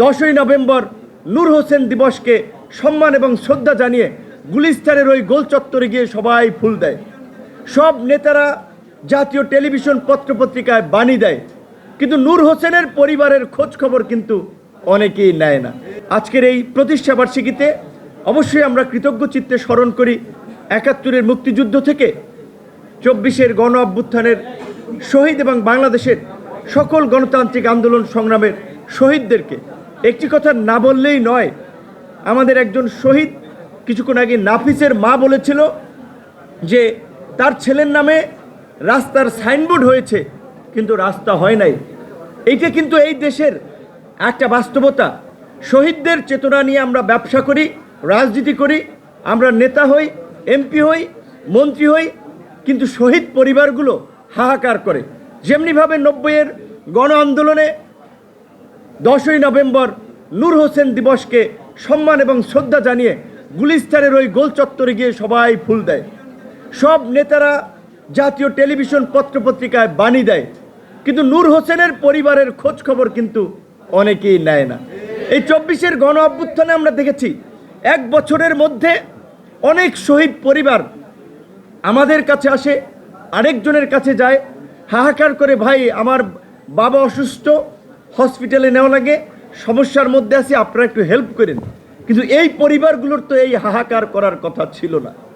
দশই নভেম্বর নূর হোসেন দিবসকে সম্মান এবং শ্রদ্ধা জানিয়ে গুলিস্তানের ওই গোল চত্বরে গিয়ে সবাই ফুল দেয়। সব নেতারা জাতীয় টেলিভিশন পত্রপত্রিকায় বাণী দেয়। কিন্তু নূর হোসেনের পরিবারের খোঁজ খবর কিন্তু অনেকেই নেয় না। আজকের এই প্রতিষ্ঠা বার্ষিকীতে অবশ্যই আমরা কৃতজ্ঞ চিত্তে স্মরণ করি একাত্তরের মুক্তিযুদ্ধ থেকে চব্বিশের গণ অভ্যুত্থানের শহীদ এবং বাংলাদেশের সকল গণতান্ত্রিক আন্দোলন সংগ্রামের শহীদদেরকে একটি কথা না বললেই নয়। আমাদের একজন শহীদ কিছুক্ষণ আগে নাফিসের মা বলেছিল যে, তার ছেলের নামে রাস্তার সাইনবোর্ড হয়েছে, কিন্তু রাস্তা হয় নাই। এইটা কিন্তু এই দেশের একটা বাস্তবতা। শহীদদের চেতনা নিয়ে আমরা ব্যবসা করি, রাজনীতি করি, আমরা নেতা হই, এমপি হই, মন্ত্রী হই, কিন্তু শহীদ পরিবারগুলো হাহাকার করে। যেমনিভাবে নব্বইয়ের গণ আন্দোলনে দশই নভেম্বর নূর হোসেন দিবসকে সম্মান এবং শ্রদ্ধা জানিয়ে গুলিস্তানের ওই গোল চত্বরে গিয়ে সবাই ফুল দেয়। সব নেতারা জাতীয় টেলিভিশন পত্রপত্রিকায় বাণী দেয়। কিন্তু নূর হোসেনের পরিবারের খোঁজ খবর কিন্তু অনেকেই নেয় না। এই চব্বিশের গণ অভ্যুত্থানে আমরা দেখেছি, এক বছরের মধ্যে অনেক শহীদ পরিবার আমাদের কাছে আসে, আরেকজনের কাছে যায়, হাহাকার করে, ভাই, আমার বাবা অসুস্থ হসপিটালে নেওয়া লাগে, সমস্যার মধ্যে আছি, আপনারা একটু হেল্প করেন। কিন্তু এই পরিবারগুলোর তো এই হাহাকার করার কথা ছিল না।